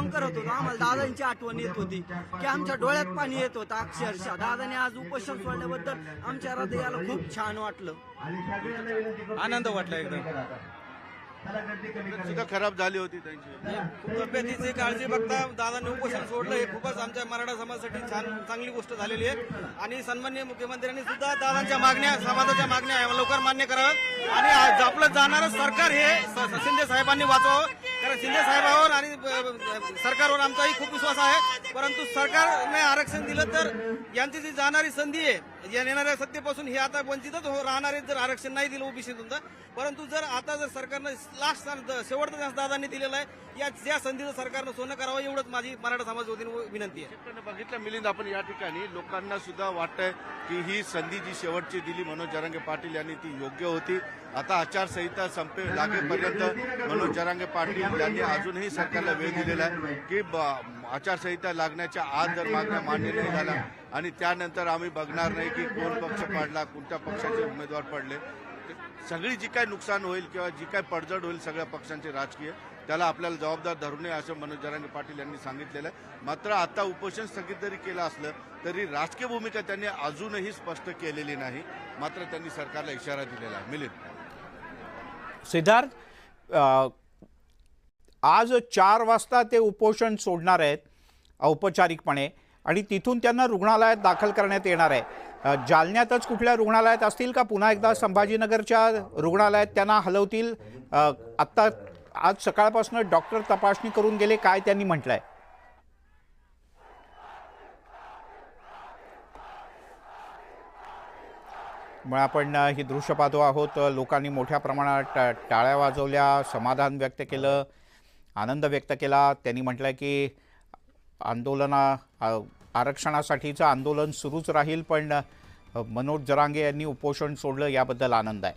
जेवण करत होतो आम्हाला दादांची आठवण येत होती की आमच्या डोळ्यात पाणी येत होतं अक्षरशः. दादाने आज उपोषण सोडल्याबद्दल आमच्या हृदयाला खूप छान वाटलं. आनंद वाटला एकदम. सुद्धा खराब झाली होती त्यांची. तब्येतीची काळजी बघता दादांनी उपोषण सोडलं हे खूपच आमच्या मराठा समाजासाठी छान चांगली गोष्ट झालेली आहे. आणि सन्मान्य मुख्यमंत्र्यांनी सुद्धा दादांच्या मागण्या समाजाच्या मागण्या लवकर मान्य कराव्यात आणि आपलं जाणारं सरकार हे शिंदे साहेबांनी वाचवावं. कारण शिंदे साहेबांवर आणि सरकारवर आमचाही खूप विश्वास आहे. परंतु सरकारने आरक्षण दिलं तर यांची जी जाणारी संधी आहे या येणाऱ्या सत्तेपासून हे आता वंचितच हो- राहणार आहेत. जर आरक्षण नाही दिलं ओबीसीतून तर. परंतु जर आता जर सरकारनं लास्ट शेवटचा चान्स दादांनी दिलेला आहे या ज्या संधीचं सरकारनं सोनं करावं एवढंच माझी मराठा समाज वतीने विनंती आहे. बघितलं मिलिंद आपण या ठिकाणी लोकांना सुद्धा वाटतंय की ही संधी जी शेवटची दिली मनोज जरांगे पाटील यांनी ती योग्य होती. आता आचारसंहिता संपे लागेपर्यंत मनोज जरांगे पाटील यांनी अजूनही सरकारला वेळ दिलेला आहे की आचारसंहिता लागण्याच्या आज जर मागण्या मान्य नाही झाल्या आणि त्यानंतर आम्ही बघणार नाही की कोण पक्ष पडला कोणत्या पक्षाचे उमेदवार पडले सगळी जी काय नुकसान होईल किंवा जी काय पडझड होईल सगळ्या पक्षांचे राजकीय त्याला आपल्याला जबाबदार धरू नये असं मनोज जरांगे पाटील यांनी सांगितलेलं आहे. मात्र आता उपोषण स्थगित जरी केलं असलं तरी राजकीय भूमिका त्यांनी अजूनही स्पष्ट केलेली नाही. मात्र त्यांनी सरकारला इशारा दिलेला आहे. मिलिंद. सिद्धार्थ आज चार वाजता ते उपोषण सोडणार आहेत. औपचारिकपणे. आणि तिथून त्यांना रुग्णालयात दाखल करण्यात येणार आहे. जालन्यातच कुठल्या रुग्णालयात असतील का? पुन्हा एकदा संभाजीनगरच्या रुग्णालयात त्यांना हलवतील. आत्ता आज सकाळपासून डॉक्टर तपासणी करून गेले. काय त्यांनी म्हटलंय? मग आपण ही दृश्य पाहतो आहोत. लोकांनी मोठ्या प्रमाणात टा- टाळ्या वाजवल्या. समाधान व्यक्त केलं. आनंद व्यक्त केला. त्यांनी म्हटलं की आंदोलना आरक्षणासाठीचं आंदोलन सुरूच राहील पण मनोज जरांगे यांनी उपोषण सोडलं याबद्दल आनंद आहे.